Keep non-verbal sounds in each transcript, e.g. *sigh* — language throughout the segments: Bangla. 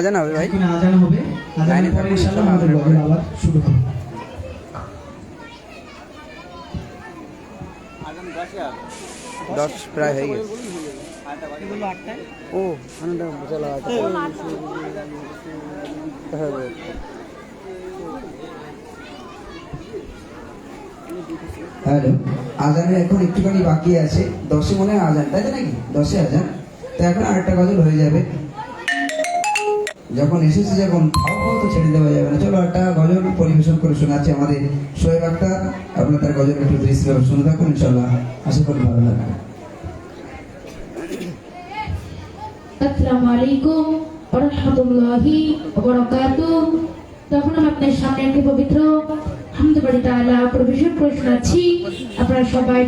আজান হবে ভাই? আজান হবে। আজান ইনশাআল্লাহ আমাদের আবার শুরু হবে দশ প্রায় হয়ে গেছে। ও আনন্দ চলো হ্যালো আজানের এখন একটুখানি বাকি আছে। দশে মনে হয় আজান তাই নাকি? দশে আজান। তো এখন আরেকটা গজল হয়ে যাবে। যখন এসেছি, যখন তো ছেড়ে দেওয়া যাবে না। চলো একটা গজল পরিবেশন করে শোনাচ্ছি আমাদের সোহেব আক্তার। আপনার তার গজল একটু দৃশ্য শুনে থাকুন ইনশাল্লাহ আশা করি ভালো লাগবে। তখন আপনার সামনে একটি পবিত্র হামদবাড়ি তালা পরিবেশন করে শোনাচ্ছি। আপনারা সবাই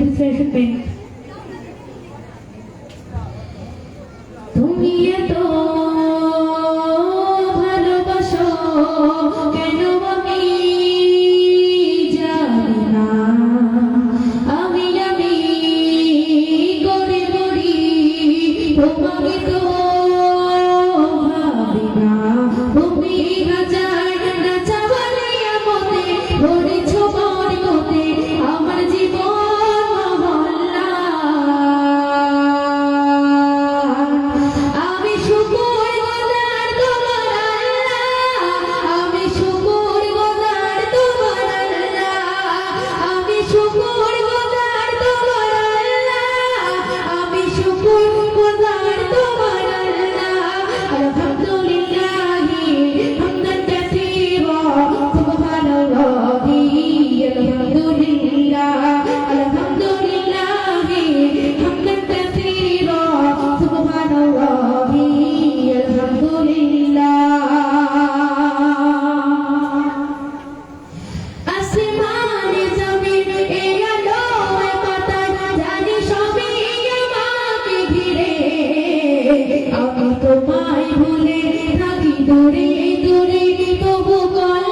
দূরে দূরে তবু কল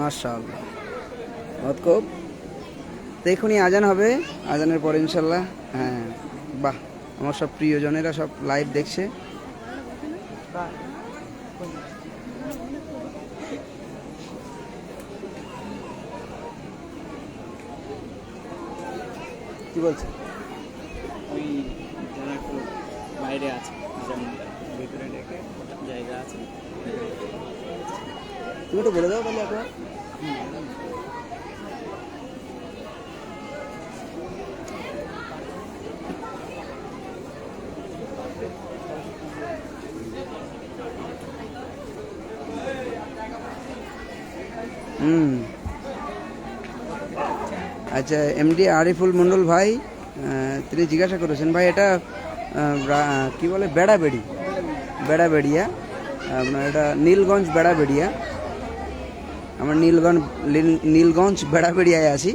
মাশাআল্লাহ। তো এখনই আজান হবে আজানের পরে ইনশাল্লাহ হ্যাঁ বাহ আমার সব প্রিয়জনেরা সব লাইভ দেখছে। কি বলছে? ওই যারা একটু বাইরে আছে যেমন ভিতরে ডেকে জায়গা আছে। তুমি তো বলে দাও তাহলে একবার হুম আচ্ছা এমডি আরিফুল মণ্ডল ভাই তিনি জিজ্ঞাসা করেছেন, ভাই, এটা কি বলে, বেড়াবেড়ি? বেড়াবেড়িয়া, আপনার এটা নীলগঞ্জ বেড়াবেড়িয়া। আমরা নীলগঞ্জ নীলগঞ্জ বেড়াবেড়িয়ায় আছি।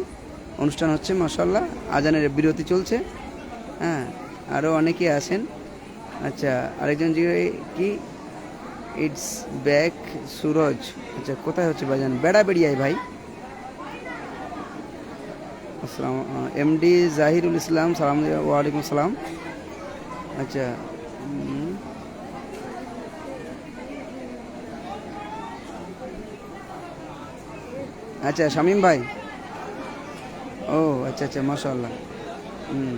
অনুষ্ঠান হচ্ছে মাসাল্লাহ আজানের বিরতি চলছে। হ্যাঁ আরও অনেকে আছেন। আচ্ছা আরেকজন জিজ্ঞাসা কি? It's back Suraj. আচ্ছা কোথায় হচ্ছে বাজান? বেড়াবেড়িয়ায়, ভাই। আসসালাম এমডি জাহিরুল ইসলাম, সালাম ওয়ালাইকুম সালাম আচ্ছা আচ্ছা শামীম ভাই। ও আচ্ছা আচ্ছা মাশাল্লাহ হুম।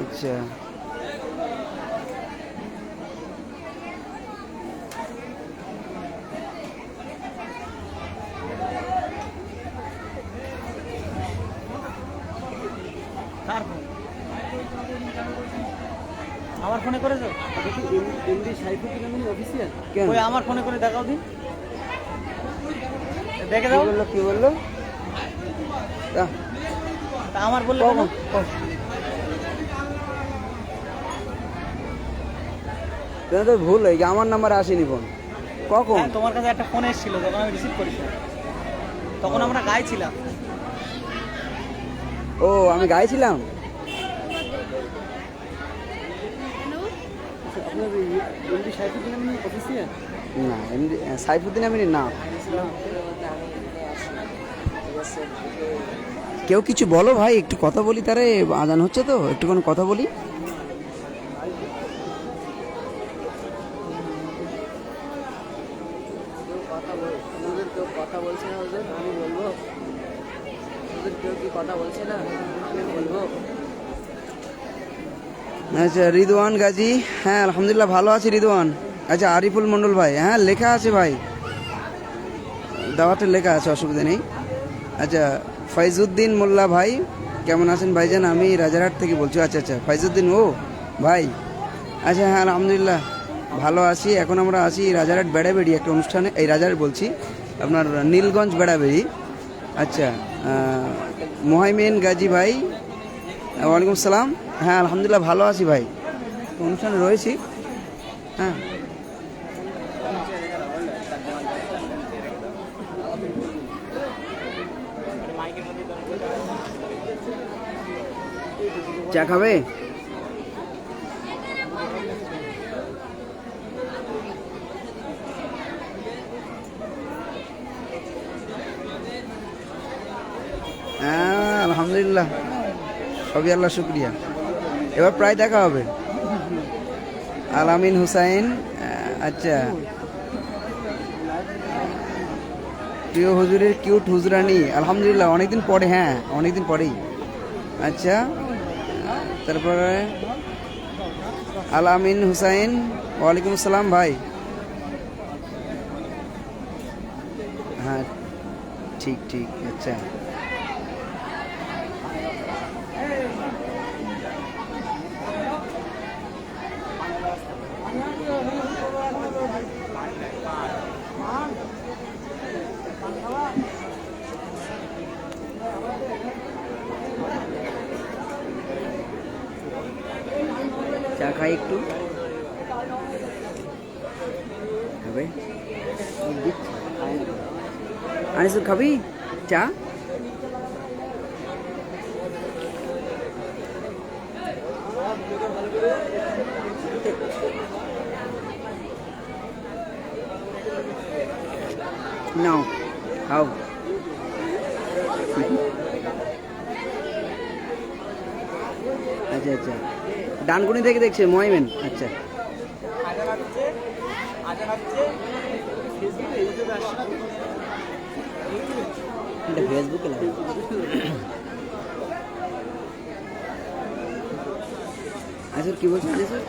আচ্ছা কার ফোন আমার ফোনে করেছ অফিসিয়াল ওই আমার ফোনে করে দেখাও দিন। দেখে দাও। বলল কি বলল? আমার বললে তো ভুল হয়ে গেছে আমার নাম্বারে আসেনি ফোন কখন হ্যাঁ, তোমার কাছে একটা ফোন এসেছিল তখন আমি রিসিভ করেছি। তখন আমরা গাইছিলাম। ও আমি গাইছিলাম? এমডি না এমনি সাইফুদ্দিন আমিনি না। কেউ কিছু বলো ভাই একটু কথা বলি তারে আজান হচ্ছে তো একটুখানি কথা বলি ওদের কেউ কথা বলছে না ওদের আমি বলব ওদের কেউ কি কথা বলছে না আমি বলব আচ্ছা রিদওয়ান গাজী। হ্যাঁ আলহামদুলিল্লাহ ভালো আছি রিদওয়ান। আচ্ছা আরিফুল মণ্ডল ভাই হ্যাঁ লেখা আছে ভাই। দাওয়াতে লেখা আছে, অসুবিধা নেই। আচ্ছা ফাইজুদ্দিন মোল্লা ভাই, কেমন আছেন ভাইজান? আমি রাজারহাট থেকে বলছি। আচ্ছা আচ্ছা ফাইজুদ্দিন ও ভাই। আচ্ছা হ্যাঁ আলহামদুলিল্লাহ, ভালো আছি। এখন আমরা আছি রাজারহাট বেড়াবেড়ি একটা অনুষ্ঠানে, এই রাজারহাট বলছি, আপনার নীলগঞ্জ বেড়াবেড়ি। আচ্ছা মোহাইমিন গাজী ভাই, ওয়ালাইকুম সালাম। হ্যাঁ আলহামদুলিল্লাহ ভালো আছি ভাই। অনুষ্ঠানে রয়েছি। হ্যাঁ। চা খাবে? হ্যাঁ, আলহামদুলিল্লাহ। সবই আল্লাহ শুক্রিয়া। এবার প্রায় দেখা হবে। আলামিন হুসাইন আচ্ছা। প্রিয় হুজুরের কিউট হুজরানি, আলহামদুলিল্লাহ, অনেকদিন পরে হ্যাঁ অনেকদিন পরেই। আচ্ছা তারপরে আলামিন হুসাইন, ওয়ালাইকুম আসসালাম ভাই। হ্যাঁ ঠিক ঠিক আচ্ছা চা খাই একটু খাবে আনিসুর খাবি চা নাও খাও। আচ্ছা আচ্ছা। ডানকুনি থেকে দেখছে ময়মেন। আচ্ছা। এটা ফেসবুকে লাগে। আচ্ছা কি বলছেন আনিসুর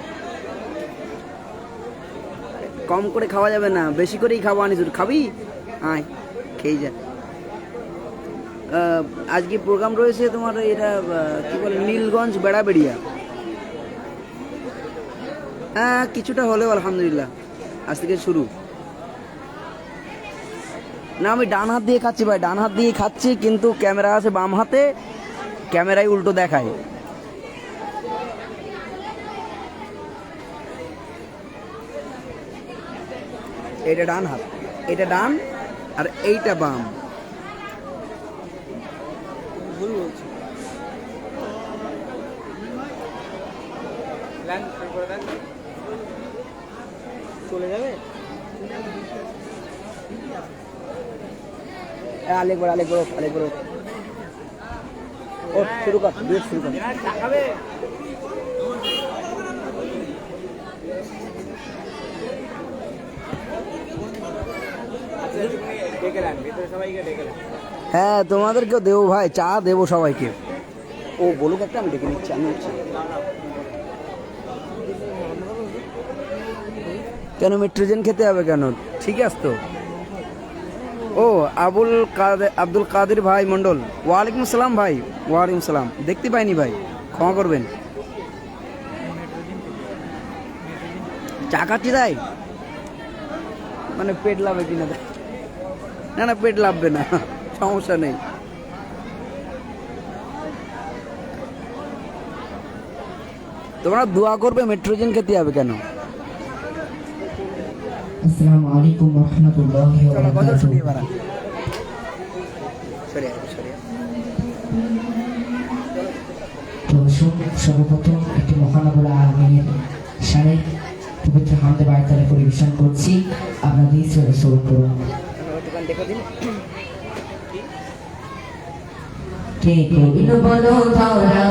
কম করে খাওয়া যাবে না, বেশি করেই খাব আনিসুর খাবি? আয়, খেয়ে যা। আজকে প্রোগ্রাম রয়েছে তোমার এটা কি বলে, নীলগঞ্জ বেড়াবেড়িয়া। হ্যাঁ কিছুটা হলেও আলহামদুলিল্লাহ, আজ থেকে শুরু। না, আমি ডান হাত দিয়ে খাচ্ছি ভাই, ডান হাত দিয়ে খাচ্ছি, কিন্তু ক্যামেরা আছে বাম হাতে ক্যামেরায় উল্টো দেখায়। এটা ডান হাত, এটা ডান, আর এইটা বাম। চলে যাবে? আলেক বড় আলেক বড় আলেক বড়। ও শুরু কর। ডুয়েট শুরু কর। হ্যাঁ তোমাদেরকেও দেবো ভাই চা দেবো সবাইকে। ও বলুক একটা আমি ডেকে নিচ্ছি আমি হচ্ছি কেন মেট্রোজেন খেতে হবে কেন? ঠিক আছে তো? ও, আবুল আব্দুল কাদের ভাই মন্ডল ওয়ালাইকুম আসসালাম ভাই। ওয়ালাইকুম সালাম দেখতে পাইনি ভাই। ক্ষমা করবেন। চা খাচ্ছি তাই? মানে পেট লাভে কিনা। না না, পেট লাভবে না। সমস্যা নেই। তোমরা দোয়া করবে মেট্রোজেন খেতে হবে কেন? আসসালামু আলাইকুম ওয়া রাহমাতুল্লাহি ওয়া বারাকাতুহু সর্বপ্রথম একটি মহানবুল আলমিনের সারে পবিত্র হামদে বায়তালে পরিবেশন করছি। আপনাদের শ্রদ্ধা স্মরণ করুন। দিন। কে বলো ধরা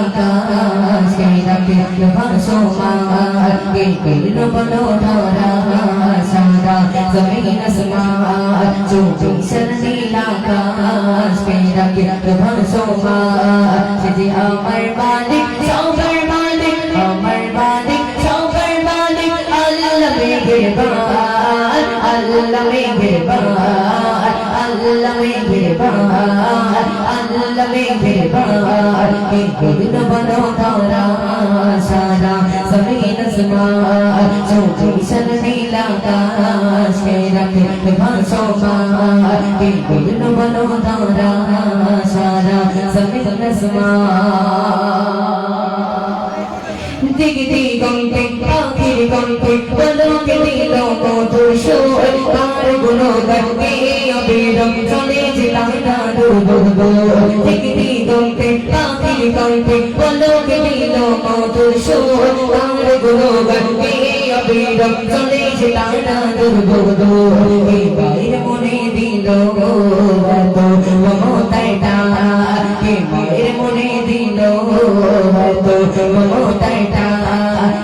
নীলাকাশ কে রাখে দুফান কে করল বলো ধরা সারা জমিন আসমান চৌবিশাল নীলাকাশ কে রাখে দুফান যে আমার মালিক সবার মালিক আমার মালিক সবার মালিক আল্লাহ মেহেরবান আল্লাহ মেহেরবান আল্লাহ মেহেরবান আল্লাহ কে করুন বলো তারা সারা জমিন আসমান চৌকিশন নীলাকাশ কে রাখে ভাসমান বিলকুল বলো দারা সারা জমিন আসমান। দিগ দিগন্তে পাখির গন্তে পলকে দিল সুর তারগুলো গাতে অবিরম চলে যেতাম না দুর্গন্ধ দিগ দিগন্তে পাখির গন্তে পলকে দিল সুর তারগুলো গাতে অবিরম চলে যেতাম দুর্গন্ধ এই বাইরে মনে দিল হয়তো মমতায় তা কে বাইরে মনে দিল হয়তো? মমতায়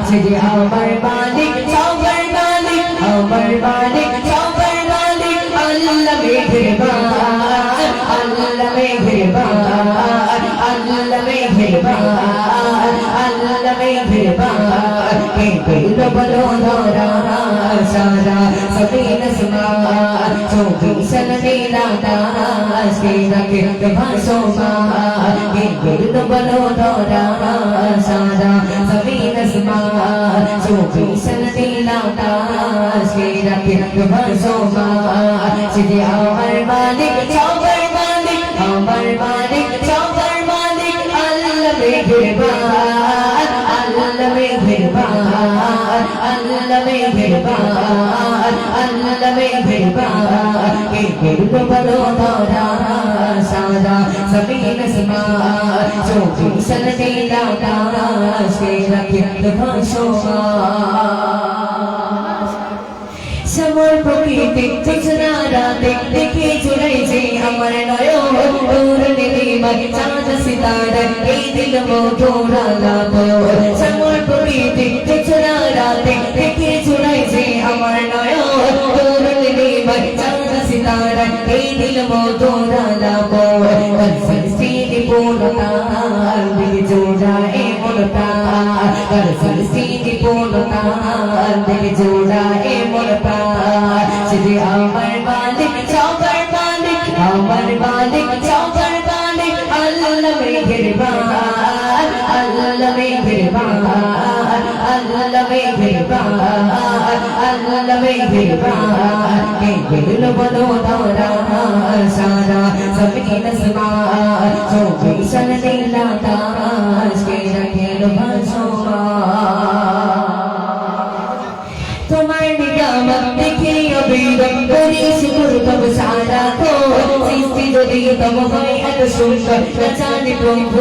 সে যে আমার মালিক সবার মালিক আমার মালিক সবার মালিক আল্লাহ মেঘরবান আল্লাহ মেঘরবান আল্লাহ মেঘরবান আল্লাহ মেঘরবান কে দিল বলো ধরা সারা সবিন সমান চৌকিশন নীলা দাস কে রাখে ভাসমান কে দিল বলো ধরা সারা সবিন সমান চৌকিশন নীলা দাস কে রাখে ভাসমান সিধে আমার মালিক সবার মালিক আমার মালিক সবার মালিক আল্লাহ মেঘরবান আল্লাহ মেঘরবান আল্লাহ মেঘরবান আল্লাহ মেঘরবান কে করব বলো ধরা সারা জমিন সমান চৌকিশন নীলা দাস কে ভাসমান সমর প্রকৃতি চোচনা রাতে দেখে চুরাইছে আমার নয়ন দূর নীলিমায় চাঁদ সিতারা এই দিল মোরা লাভ সমর প্রকৃতি চোচনা রাতে দেখে চুরাইছে আমার নয়ন দূর নীলিমায় চাঁদ সিতারা এই দিল মোরা লাভ সরস্বতী পূর্ণতার দিল এ মনতা সরস্বতী পূর্ণতার দিল জোড়া এ মনতা শ্রী আমার মালিক সবার মালিক আমার মালিক সবার মালিক আল্লাহ মেহেরবান আল্লাহ মেহেরবান আল্লাহ মেহেরবান আল্লাহ মেহেরবান কে দিল বলো ধরা সারা জমিন আসমান চৌকিশন নীলা দাস ভাসমান তোমার নিয়ামত দেখে অবিরম করি, শুকুর তব সারা তো সৃষ্টি যদি তব হয়, এত সুন্দর না জানি প্রভু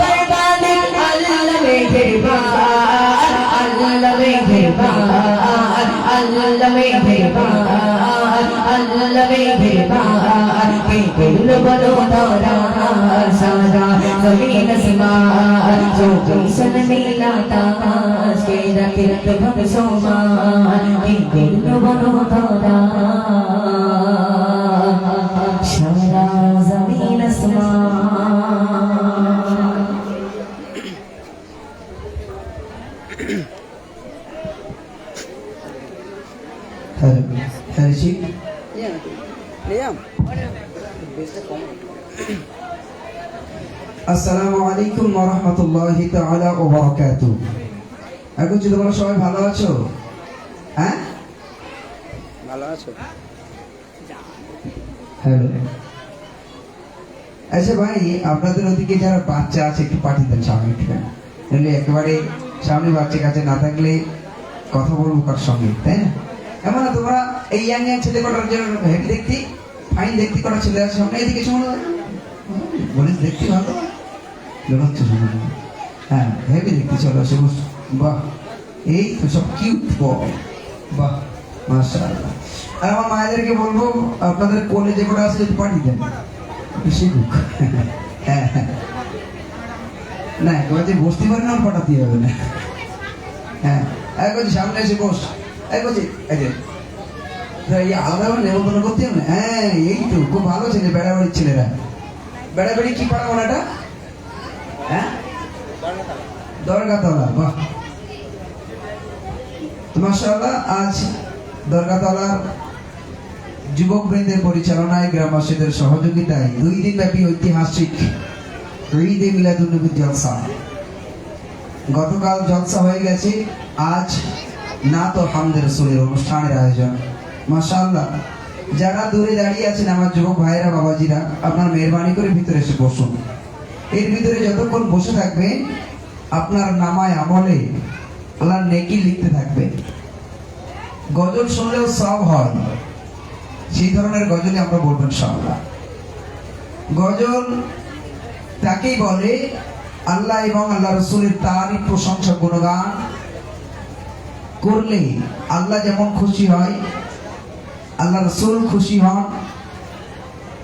মেহেরবান আল্লাহ মেহেরবান কে দিল বলো ধরা সারা জমিন আসমান চৌকিশন নীলা তাস কে রাখে ভব সোমান কে দিল বলো ধরা সারা আসসালামু আলাইকুম ওয়া রাহমাতুল্লাহি তাআলা ওয়া বারাকাতুহু। এখন যদি তোমরা সবাই ভালো আছো? হ্যাঁ? ভালো আছো? হ্যালো। আচ্ছা ভাই আপনাদের ওদিকে যারা বাচ্চা আছে একটু পাঠিয়ে দেন সামনে একটু। নইলে একেবারে সামনে বাচ্চা কাছে না থাকলে কথা বলব কার সঙ্গে তাই না? এমন তোমরা? এই ইয়াং ইয়াং ছেলে কটার জন্য হেভি দেখতে? ফাইন দেখতে কটা ছেলে আছে সামনে? এদিকে শোনো বলিস দেখতে ভালো। বেরোচ্ছে হ্যাঁ মায়েদেরকে বলব, আপনাদের আছে যদি পাঠিয়ে দেন। শিখুক। হ্যাঁ হ্যাঁ। না বসতে পারে না পাঠাতে হবে না। হ্যাঁ বলছি, সামনে এসে বস। এক আলাদা করতে হবে? হ্যাঁ এই তো, খুব ভালো ছেলে, বেড়াবাড়ির ছেলেরা। বেড়াবাড়ি কি পাড়া ওনাটা হ্যাঁ? গতকাল জলসা হয়ে গেছে, আজ না তো হামদের রসুলের অনুষ্ঠানের আয়োজন। মাশাআল্লাহ, যারা দূরে দাঁড়িয়ে আছেন আমার যুবক ভাইয়েরা, বাবাজিরা, আপনার মেহরবানি করে ভিতরে এসে বসুন। এর ভিতরে যতক্ষণ বসে থাকবেন আপনার নামায় আমলে আল্লাহর নেকি লিখতে থাকবে। গজল শুনলেও সব হয়। সেই ধরনের গজলে আমরা বলব ইনশাআল্লাহ। গজল তাকেই বলে, আল্লাহ এবং আল্লাহ রসুলের তারই প্রশংসা গুণগান করলে আল্লাহ যেমন খুশি হয় আল্লাহ রসুল খুশি হন।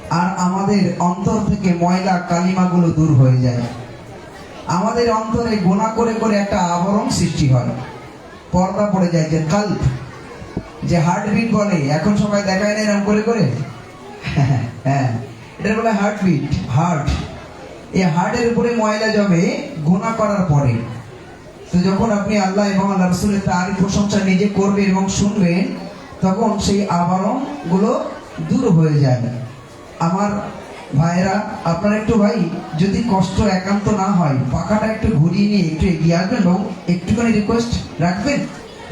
আর আমাদের অন্তর থেকে ময়লা কালিমাগুলো দূর হয়ে যায়। আমাদের অন্তরে গোনা করে করে একটা আবরণ সৃষ্টি হয়। পর্দা পড়ে যায়, যে কাল যে হার্টবিট বলে। এখন সবাই দেখায় না এরকম করে করে? *laughs* হ্যাঁ এটা বলে হার্টবিট হার্ট এই হার্টের উপরে ময়লা জমে গোনা করার পরে, তো যখন আপনি আল্লাহ এবং আল্লাহ রসুলের তারই প্রশংসা নিজে করবেন এবং শুনবেন, তখন সেই আবরণগুলো দূর হয়ে যায়। আমার ভাইরা আপনারা একটু ভাই, যদি কষ্ট একান্ত না হয়, পাখাটা একটু ঘুরিয়ে নিয়ে একটু এগিয়ে আসবেন এবং একটুখানি রিকোয়েস্ট রাখবেন।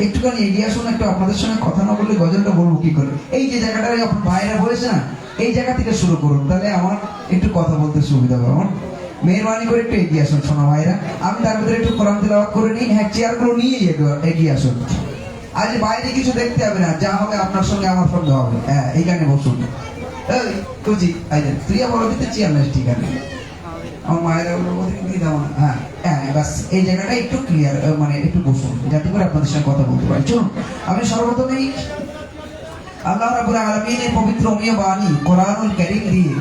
একটুখানি এগিয়ে আসুন, একটু আপনাদের সঙ্গে কথা না বললে গজলটা বলব কি করে? এই যে জায়গাটায় আপনার ভাইরা বলেছে না, এই জায়গা থেকে শুরু করুন। তাহলে আমার একটু কথা বলতে সুবিধা হবে। আমার মেহরবানি করে একটু এগিয়ে আসুন সোনা ভাইরা আমি তার ভিতরে একটু কোরআন তেলাওয়াত করে নিই হ্যাঁ চেয়ারগুলো নিয়ে এগিয়ে আসুন। আজ বাইরে কিছু দেখতে হবে না, যা হবে আপনার সঙ্গে আমার সঙ্গে হবে। হ্যাঁ এইখানে বসুন। আমার মায়ের হ্যাঁ হ্যাঁ এই একটু ক্লিয়ার মানে একটু বসুন যাতে আপনাদের কথা বলতে আমি সর্বপ্রথমেই আল্লাহ রাবুল আলমিনের পবিত্র অমীয় বাণী, কোরআনুল করিম দিয়ে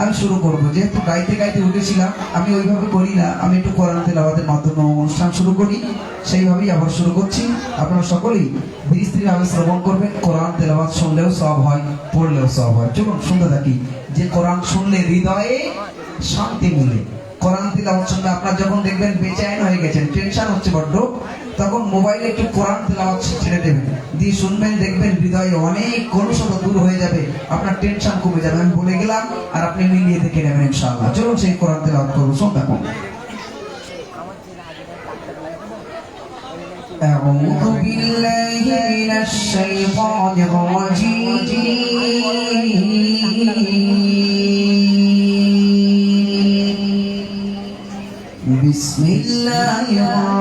আমি শুরু করব। যেহেতু গাইতে গাইতে উঠেছিলাম, আমি ওইভাবে করি না। আমি একটু কোরআন তেলাওয়াতের মাধ্যমে অনুষ্ঠান শুরু করি। সেইভাবেই আবার শুরু করছি। আপনারা সকলেই ধীরে শ্রবণ করবেন। কোরআন তেলাওয়াত শুনলেও সব হয়, পড়লেও সব হয়। চলুন, শুনতে থাকি। যে কোরআন শুনলে হৃদয়ে শান্তি মিলে। কোরআন তেলাওয়াত শুনলে আপনার যখন দেখবেন বেচায়ন হয়ে গেছেন, টেনশন হচ্ছে বড্ড। তখন মোবাইলে একটু কোরআন তেলাওয়াত ছেড়ে দেবেন দিয়ে শুনবেন দেখবেন হৃদয়ে অনেক কলুষতা দূর হয়ে যাবে আপনার টেনশন কমে যাবে আমি বলে গেলাম আর আপনি মিলিয়ে দেখে নেবেন ইনশাআল্লাহ চলুন সেই কোরআন তেলাওয়াত করবো শোন দেখুন أعوذ بالله من الشيطان الرجيم بسم الله الرحمن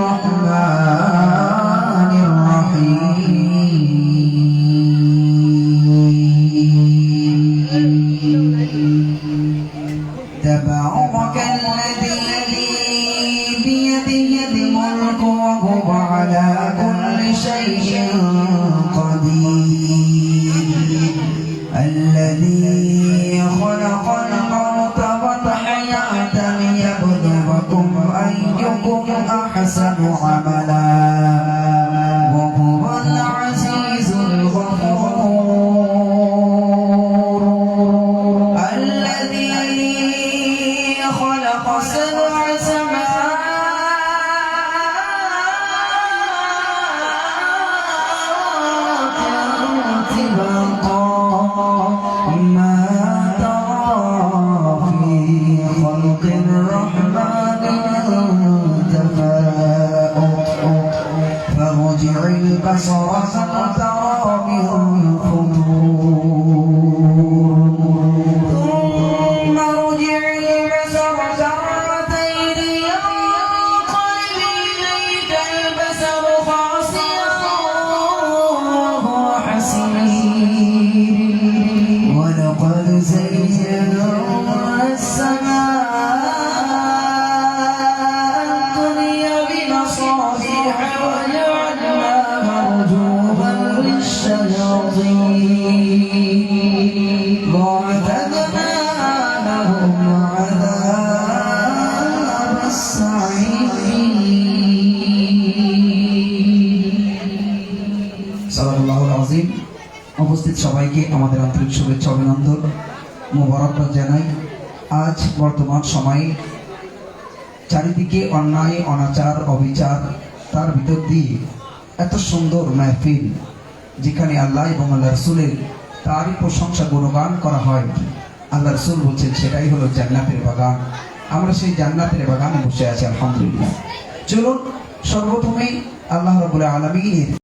বর্তমান সময়ে চারিদিকে অন্যায়, অনাচার, অবিচার, তার ভিতর দিয়ে এত সুন্দর মেহফিল যেখানে আল্লাহ এবং আল্লাহ রসুলের তারই প্রশংসা গুণগান করা হয়। আল্লাহ রসুল বলছেন, সেটাই হলো জান্নাতের বাগান। আমরা সেই জান্নাতের বাগানে বসে আছি, আলহামদুলিল্লাহ। চলুন, সর্বপ্রথমেই আল্লাহ রবুল্লাহ আলমিনের